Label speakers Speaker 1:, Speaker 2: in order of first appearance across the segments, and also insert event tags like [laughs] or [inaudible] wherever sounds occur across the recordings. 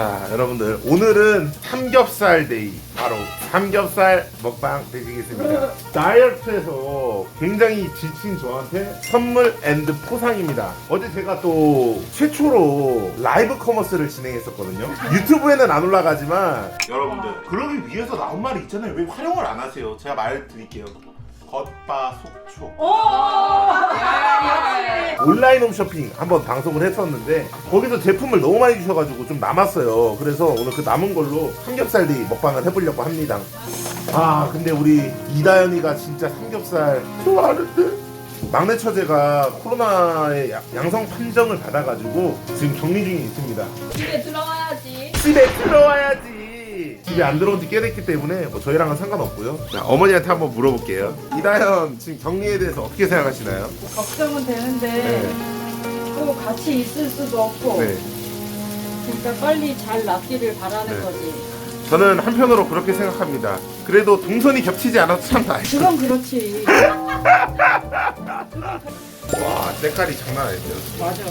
Speaker 1: 자, 여러분들 오늘은 삼겹살 데이 바로 삼겹살 먹방 되시겠습니다. 다이어트에서 굉장히 지친 저한테 선물 앤드 포상입니다. 어제 제가 또 최초로 라이브 커머스를 진행했었거든요. 유튜브에는 안 올라가지만 여러분들 그러기 위해서 나온 말이 있잖아요. 왜 활용을 안 하세요? 제가 말 드릴게요. 겉바 속촉. 온라인 홈쇼핑 한번 방송을 했었는데 거기서 제품을 너무 많이 주셔가지고 좀 남았어요. 그래서 오늘 그 남은 걸로 삼겹살 데이 먹방을 해보려고 합니다. 아 근데 우리 이다연이가 진짜 삼겹살 좋아하는데 막내 처제가 코로나의 야- 양성 판정을 받아가지고 지금 격리 중에 있습니다.
Speaker 2: 집에 들어가야지.
Speaker 1: 집에 들어와야지. 집에 안 들어온 지 꽤 됐기 때문에 뭐 저희랑은 상관없고요. 자, 어머니한테 한번 물어볼게요. 이다연 지금 격리에 대해서 어떻게 생각하시나요?
Speaker 3: 걱정은 되는데
Speaker 1: 네.
Speaker 3: 또 같이 있을 수도 없고
Speaker 1: 네.
Speaker 3: 그러니까 빨리 잘 낫기를 바라는
Speaker 1: 네.
Speaker 3: 거지.
Speaker 1: 저는 한편으로 그렇게 생각합니다. 그래도 동선이 겹치지 않아서 참 다행이다.
Speaker 3: 그건 그렇지.
Speaker 1: 와, [laughs] 색깔이 장난 아니에요.
Speaker 3: 맞아.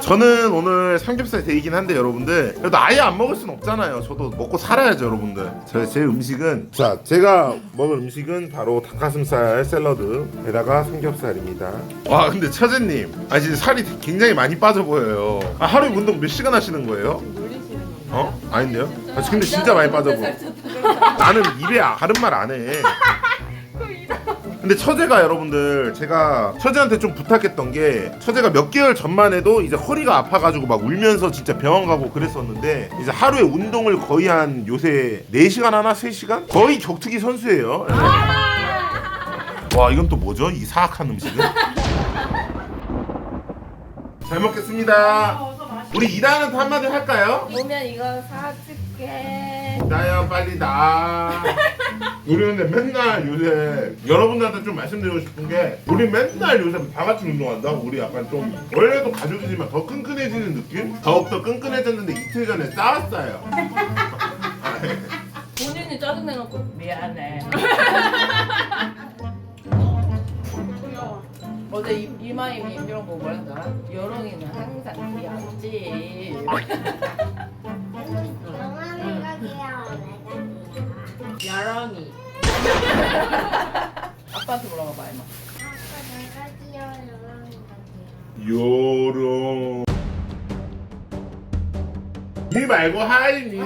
Speaker 1: 저는 오늘 삼겹살 데이긴 한데 여러분들 그래도 아예 안 먹을 순 없잖아요. 저도 먹고 살아야죠, 여러분들. 제, 제 음식은 자, 제가 먹을 음식은 바로 닭가슴살 샐러드에다가 삼겹살입니다. 와, 근데 처제님, 아 진짜 살이 굉장히 많이 빠져 보여요. 아, 하루에 운동 몇 시간 하시는 거예요?
Speaker 3: 놀리시는 거.
Speaker 1: 어? 아닌데요? 아, 근데 진짜 많이 빠져 보여. 나는 입에 아- 다른 말 안 해. 근데 처제가 여러분들 제가 처제한테 좀 부탁했던 게 처제가 몇 개월 전만 해도 이제 허리가 아파가지고 막 울면서 진짜 병원 가고 그랬었는데 이제 하루에 운동을 거의 한 요새 4시간 하나 3시간? 거의 격투기 선수예요. 와 이건 또 뭐죠? 이 사악한 음식은? [laughs] 잘 먹겠습니다. 우리 이다은한테 한마디 할까요?
Speaker 2: 오면 이거 사줄게.
Speaker 1: 나야 빨리 나. 우리 근데 맨날 요새 여러분들한테 좀 말씀드리고 싶은 게 우리 맨날 요새 다 같이 운동한다. 우리 약간 좀 원래도 가족이지만 더 끈끈해지는 느낌? 더욱더 끈끈해졌는데 이틀 전에 싸웠어요.
Speaker 2: 본인이 짜증내놓고 미안해. 어제 이, 이마임 이런 거 뭐라 하더라? 여롱이는 항상 귀엽지. 아빠한테 물어봐봐 이마.
Speaker 4: 아빠 내가 영화가 귀여워
Speaker 1: 요롱. 니 말고 하이니.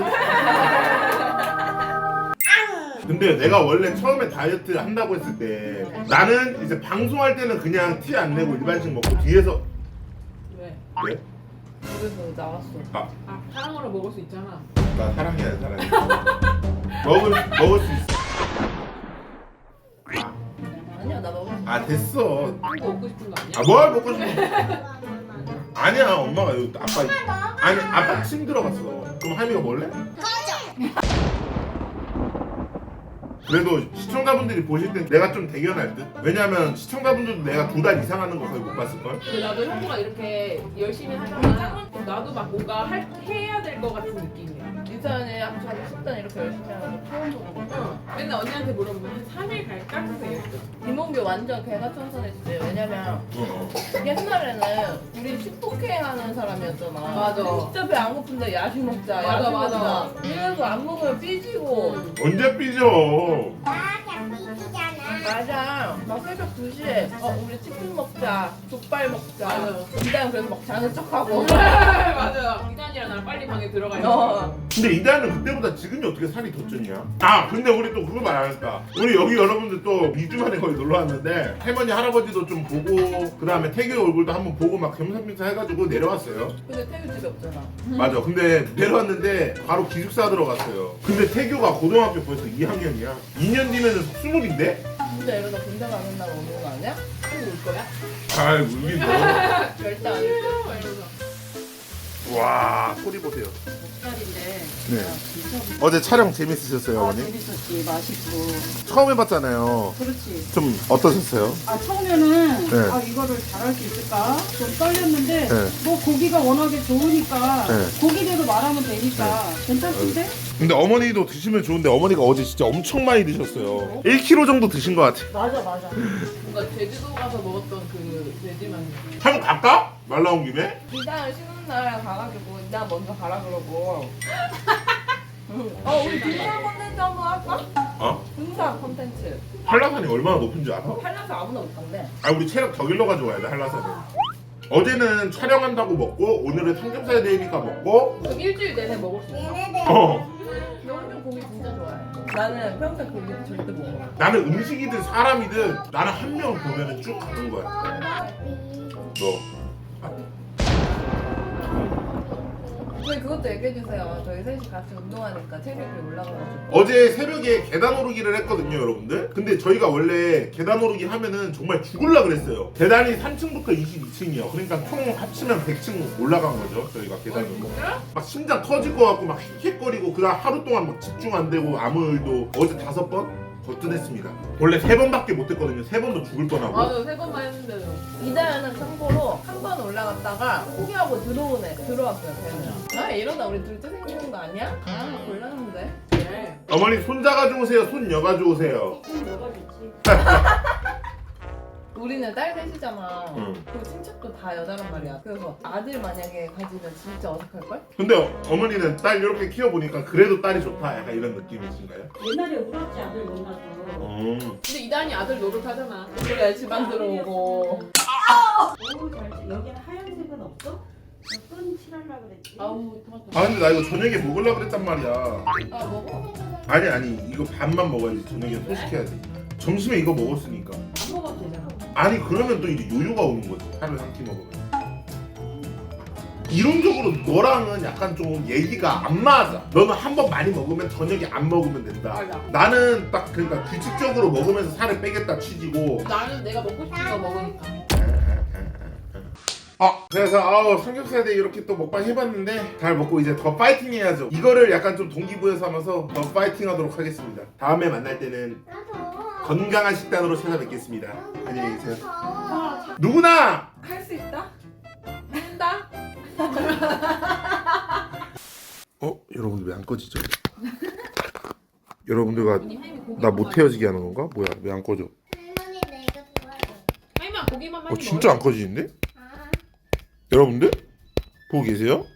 Speaker 1: 근데 내가 원래 처음에 다이어트 한다고 했을 때 나는 이제 방송할 때는 그냥 티 안 내고 일반식 먹고 뒤에서
Speaker 2: 왜?
Speaker 1: 왜?
Speaker 2: 집에서 나왔어.
Speaker 1: 아,
Speaker 5: 아, 사랑으로 먹을 수 있잖아.
Speaker 1: 나 사랑해야 돼, 사랑해. 먹을 먹을 수 있어.
Speaker 2: 아니야
Speaker 1: 나수아 됐어.
Speaker 5: 이거 먹고 싶은 거 아니야?
Speaker 1: 아뭘 먹고 싶어? 아니야 엄마가 여기 아빠 아니 아빠 침 들어갔어. 그럼 하미가 먹을래? 그래도 시청자분들이 보실 땐 내가 좀 대견할 듯. 왜냐면 시청자분들도 내가 두 달 이상 하는 거 거의 못 봤을 걸.
Speaker 5: 근데 나도 형부가 이렇게 열심히 하잖아. 나도 막 뭔가 할, 해야 될 것 같은 느낌이야.
Speaker 2: 이사연이 자기 식단 이렇게 열심히 하는 거.
Speaker 5: 응. 맨날 언니한테 물어보면 한 3일 갈까? 그래서 이랬어.
Speaker 2: 이몽규 완전 개가 천선했어요. 왜냐면
Speaker 1: 어.
Speaker 2: 옛날에는 우리 식폭행 하는 사람이었잖아.
Speaker 5: 맞아.
Speaker 2: 진짜 배 안 고픈데 야식 먹자.
Speaker 5: 맞아,
Speaker 2: 야식
Speaker 5: 맞아.
Speaker 2: 먹자. 이래서 안 먹으면 삐지고.
Speaker 1: 언제 삐져?
Speaker 2: 맞아. 막 새벽 2시에 어 우리 치킨 먹자. 족발 먹자.
Speaker 5: 맞아.
Speaker 2: 이단 그래서 막 자는 척하고. [laughs]
Speaker 5: 맞아. [laughs] 이단이랑 나랑 빨리 방에 들어가 있어.
Speaker 2: 어.
Speaker 1: 근데 이달은 그때보다 지금이 어떻게 살이 더 쪘냐? 아 근데 우리 또 그거 말안 했다 우리 여기 여러분들 또 2주 만에 거의 놀러 왔는데 할머니 할아버지도 좀 보고 그 다음에 태규 얼굴도 한번 보고 막 겸사겸사 해가지고 내려왔어요
Speaker 2: 근데 태규 집에 없잖아.
Speaker 1: 맞아 근데 내려왔는데 바로 기숙사 들어갔어요 근데 태규가 고등학교 벌써 2학년이야 2년 뒤면은 스물인데?
Speaker 2: 진짜 이러다 군대 가는 날 오는 거 아니야?
Speaker 5: 올 거야?
Speaker 1: 아이 울긴 [laughs]
Speaker 2: 절대 아니지.
Speaker 5: 막 이러면서.
Speaker 1: 와 소리 보세요 네
Speaker 3: 진짜
Speaker 1: 어제 촬영 재밌으셨어요
Speaker 3: 아,
Speaker 1: 어머니?
Speaker 3: 재밌었지 맛있고
Speaker 1: 처음 해봤잖아요
Speaker 3: 그렇지.
Speaker 1: 좀 어떠셨어요?
Speaker 3: 아 처음에는
Speaker 1: 네.
Speaker 3: 아 이거를 잘할 수 있을까 좀 떨렸는데
Speaker 1: 네.
Speaker 3: 뭐 고기가 워낙에 좋으니까
Speaker 1: 네.
Speaker 3: 고기대로 말하면 되니까 괜찮던데?
Speaker 1: 근데 어머니도 드시면 좋은데 어머니가 어제 진짜 엄청 많이 드셨어요 1kg 정도 드신 것 같아
Speaker 3: 맞아 맞아. [laughs]
Speaker 5: 뭔가 제주도 가서 먹었던 그 돼지만.
Speaker 1: 한번 갈까? 말 나온 김에?
Speaker 2: 이장을 쉬는 날 가가지고 이장 먼저 가라 그러고. 응. [laughs] 어 우리 등산 콘텐츠 한번 할까?
Speaker 1: 어?
Speaker 2: 등산 콘텐츠.
Speaker 1: 한라산이 얼마나 높은지 알아?
Speaker 2: 한라산 아무나 못 간대.
Speaker 1: 아 우리 체력 더 길러가지고 와야 돼 한라산은 어제는 촬영한다고 먹고 오늘은 삼겹살 데이니까 먹고
Speaker 5: 그럼 일주일 내내 먹을 수 있어.
Speaker 2: 어너 혼자 고기 진짜 좋아해. 나는 평생 고기 절대 못 먹어.
Speaker 1: 나는 음식이든 사람이든 나는 한 명 보면은 쭉 가는 거야 너
Speaker 2: 저희 그것도 얘기해주세요. 저희 셋이 같이 운동하니까 체력이 올라가가지고.
Speaker 1: 어제 새벽에 계단 오르기를 했거든요 여러분들. 근데 저희가 원래 계단 오르기 하면은 정말 죽을라 그랬어요. 계단이 3층부터 22층이요. 그러니까 총 합치면 100층 올라간 거죠 저희가 계단으로. 막 심장 터질 것 같고 막 헥헥거리고 그다음 하루 동안 막 집중 안 되고 아무 일도 어제 다섯 번 거뜬했습니다. 원래 세 번밖에 못 했거든요. 세 번도 죽을 뻔하고.
Speaker 5: 맞아 세 번만 했는데도.
Speaker 2: 이다연은 참고로 한 번 올라갔다가 포기하고 들어오네. 들어왔어요, 배는. 아, 이러다 우리 둘째 생기는 거 아니야? 아, 곤란한데.
Speaker 5: 네.
Speaker 1: 어머니 손 잡아주고 오세요 손 여가지고 오세요 [laughs]
Speaker 2: 우리는 딸 셋이잖아.
Speaker 1: 응.
Speaker 2: 그리고 친척도 다 여자란 말이야. 그래서 아들 만약에 가지면 진짜 어색할걸?
Speaker 1: 근데 어머니는 딸 이렇게 키워보니까 그래도 딸이 좋다 약간 이런 느낌이신가요?
Speaker 3: 옛날에 울었지 아들 만나서.
Speaker 1: 음.
Speaker 5: 근데 이단이 아들 노릇하잖아.
Speaker 2: 그래, 집 안 들어오고.
Speaker 3: 끈 칠하려 그랬지.
Speaker 2: 아우, 토마토.
Speaker 1: 아 근데 나 이거 저녁에 먹으려고 그랬단 말이야
Speaker 2: 아, 먹어?
Speaker 1: 아니 아니 이거 반만 먹어야지 저녁에 소식해야지 점심에 이거 먹었으니까
Speaker 3: 안 먹어도 되잖아.
Speaker 1: 아니 그러면 또 이제 요요가 오는 거지 하루에 한 끼 먹으면 이론적으로 너랑은 약간 좀 얘기가 안 맞아 너는 한 번 많이 먹으면 저녁에 안 먹으면 된다
Speaker 5: 맞아.
Speaker 1: 나는 딱 그러니까 규칙적으로 먹으면서 살을 빼겠다 취지고
Speaker 5: 나는 내가 먹고 싶은 거 먹으니까.
Speaker 1: 아 그래서 아우 삼겹살에 이렇게 또 먹방 해봤는데 잘 먹고 이제 더 파이팅 해야죠 이거를 약간 좀 동기부여 삼아서 더 파이팅 하도록 하겠습니다 다음에 만날 때는 건강한 식단으로 찾아뵙겠습니다 안녕히 계세요 누구나
Speaker 2: 할 수 있다?
Speaker 5: 한다. [laughs]
Speaker 1: 어? 여러분들 왜 안 꺼지죠? [laughs] 여러분들과. 나 못 헤어지게 하는 건가? 뭐야 왜 안 꺼져?
Speaker 4: 할머니 내가 도와줘
Speaker 5: 하이마 고기만 많이
Speaker 1: 어 진짜 안 꺼지는데?
Speaker 4: 아
Speaker 1: 여러분들? 보고 계세요?